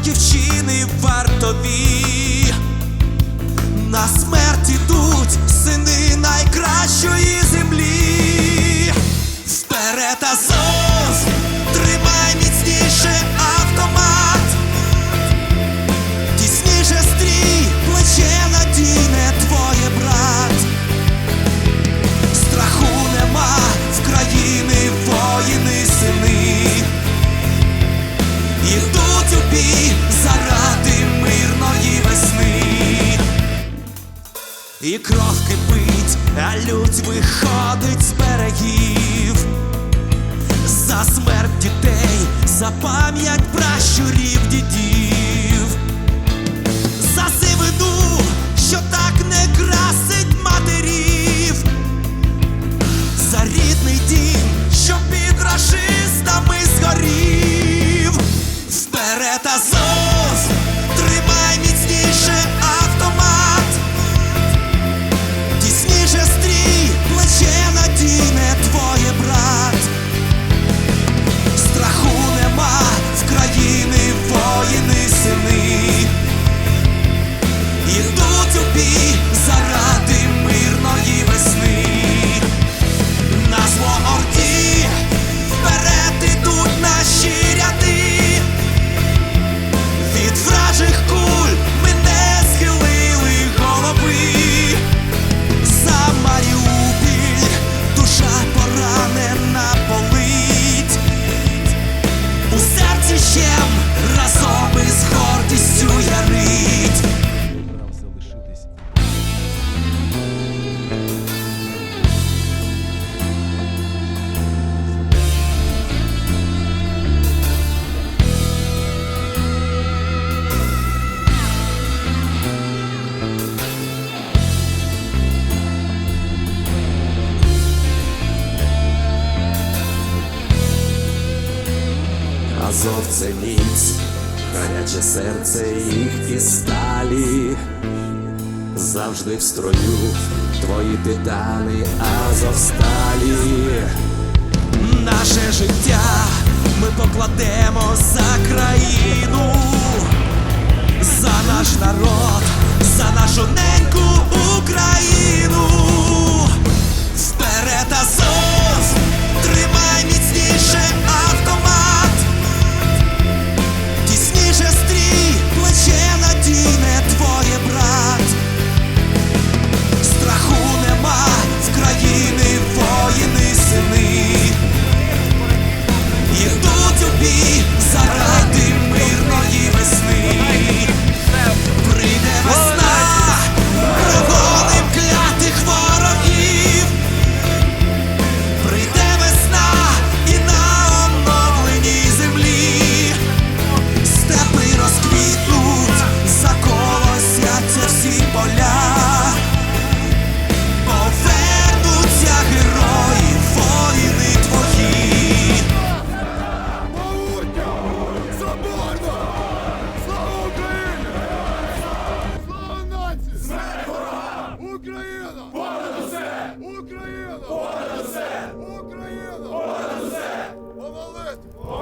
батьківщини вартові. На смерть ідуть сини найкращої землі. Вперед Азов, тримай міцніше автомат. Тісніше стрій, плече надійне твоє брат. Страху нема в країни воїни сини. І кров кипить, а людь виходить з берегів. За смерть дітей, за пам'ять пращурів дідів. За сивину, що так не красить матерів. Азов це міць, гаряче серце їх і сталі, завжди в строю твої титани Азовсталі. Наше життя ми покладемо за країну, за наш народ, за нашу неньку Україну. Oh.